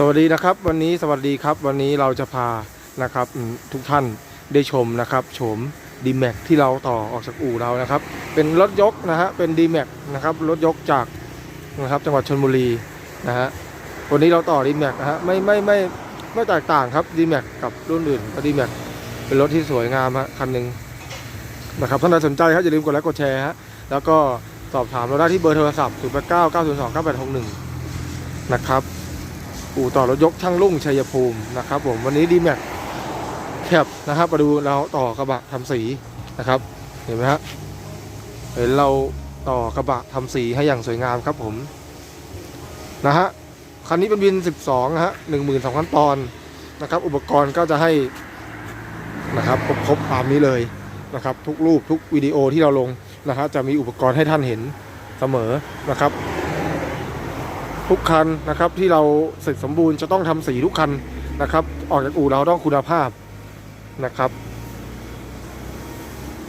สวัสดีนะครับ วันนี้สวัสดีครับ วันนี้เราจะพานะครับทุกท่านได้ชมนะครับโฉมดีแม็กที่เราต่อออกจากอู่เรานะครับ เป็นรถยกนะฮะเป็นดีแม็กนะครับรถยกจากนะครับจังหวัดชลบุรีนะฮะวันนี้เราต่อดีแม็กนะฮะไม่ไม่ไม่ไม่แตกต่างครับดีแม็กกับรุ่นอื่นดีแม็กเป็นรถที่สวยงามฮะคันหนึ่งนะครับท่านใดสนใจครับอย่าลืมกดไลค์กดแชร์ฮะแล้วก็สอบถามเราได้ที่เบอร์โทรศัพท์ 0 8 9 9 0 2 9 8 6 1 นะครับ อู่ต่อรถยกช่างลุ่งชัยภูมินะครับผมวันนี้ดีแม็กแคบนะครับมาดูเราต่อกระบะทำสีนะครับเห็นไหมฮะเห็นเราต่อกระบะทำสีให้อย่างสวยงามครับผมนะฮะคันนี้เป็นวิน 12นะฮะ12,000ปอนด์นะครับอุปกรณ์ก็จะให้นะครับครบครบตามนี้เลยนะครับทุกรูปทุกวิดีโอที่เราลงนะครับจะมีอุปกรณ์ให้ท่านเห็นเสมอนะครับ ทุกคันนะครับที่เราเสร็จสมบูรณ์จะต้องทำสีทุกคันนะครับ ออกจากอู่เราต้องคุณภาพนะครับ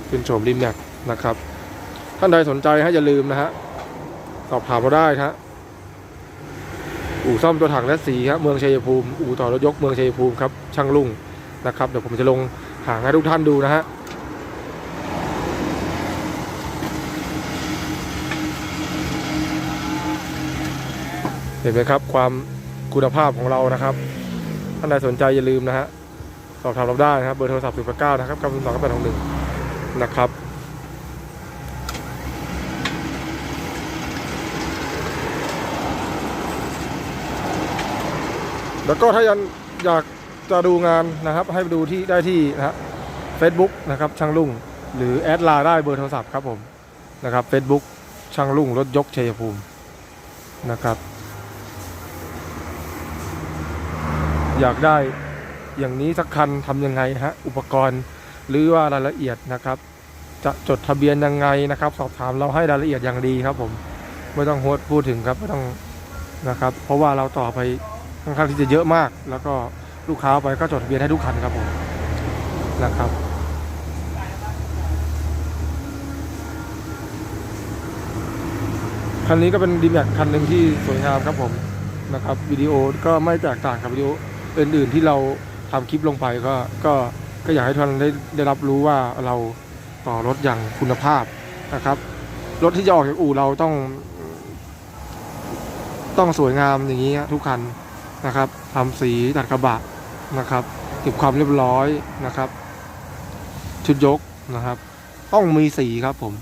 เป็นโฉมดินแม็กนะครับ ท่านใดสนใจฮะอย่าลืมนะฮะสอบถามเราได้นะฮะอู่ซ่อมตัวถังและสีครับเมืองชัยภูมิอู่ต่อรถยกเมืองชัยภูมิครับช่างลุงนะครับเดี๋ยวผมจะลงหางให้ทุกท่านดูนะฮะ เห็นไหมครับความคุณภาพของเรานะครับท่านใดสนใจอย่าลืมนะฮะสอบถามเราได้นะครับเบอร์โทรศัพท์0 8 9นะครับ9 2 9 8 6 1นะครับแล้วก็ถ้ายังอยากจะดูงานนะครับ ให้ไปดูที่ได้ที่นะฮะ Facebook นะครับช่างลุงหรือแอดไลน์ได้เบอร์โทรศัพท์ครับผมนะครับ Facebook ช่างลุงรถยกชัยภูมินะครับ อยากได้อย่างนี้สักคันทำยังไงฮะอุปกรณ์หรือว่ารายละเอียดนะครับ จะจดทะเบียนยังไงนะครับ สอบถามเราให้รายละเอียดอย่างดีครับ ผมไม่ต้องโฮดพูดถึงครับไม่ต้องนะครับ เพราะว่าเราต่อไปค่อนข้างที่จะเยอะมาก แล้วก็ลูกค้าไปก็จดทะเบียนให้ทุกคันครับผมนะครับคันนี้ก็เป็นดีแม็กคันหนึ่งที่สวยงามครับผมนะครับวิดีโอก็ไม่แตกต่างกับวิดีโอ อื่นๆที่เราทำคลิปลงไปก็ก็ก็อยากให้ทุกท่านได้ได้รับรู้ว่าเราต่อรถอย่างคุณภาพนะครับ รถที่จะออกจากอู่เราต้อง ต้องสวยงามอย่างนี้ทุกคันนะครับทำสีตัดกระบะนะครับเก็บความเรียบร้อยนะครับ ชุดยกนะครับ ต้องมีสีครับผม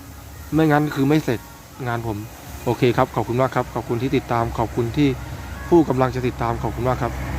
ไม่งั้นคือไม่เสร็จงานผม โอเคครับ ขอบคุณมากครับ ขอบคุณที่ติดตาม ขอบคุณที่ผู้กำลังจะติดตาม ขอบคุณมากครับ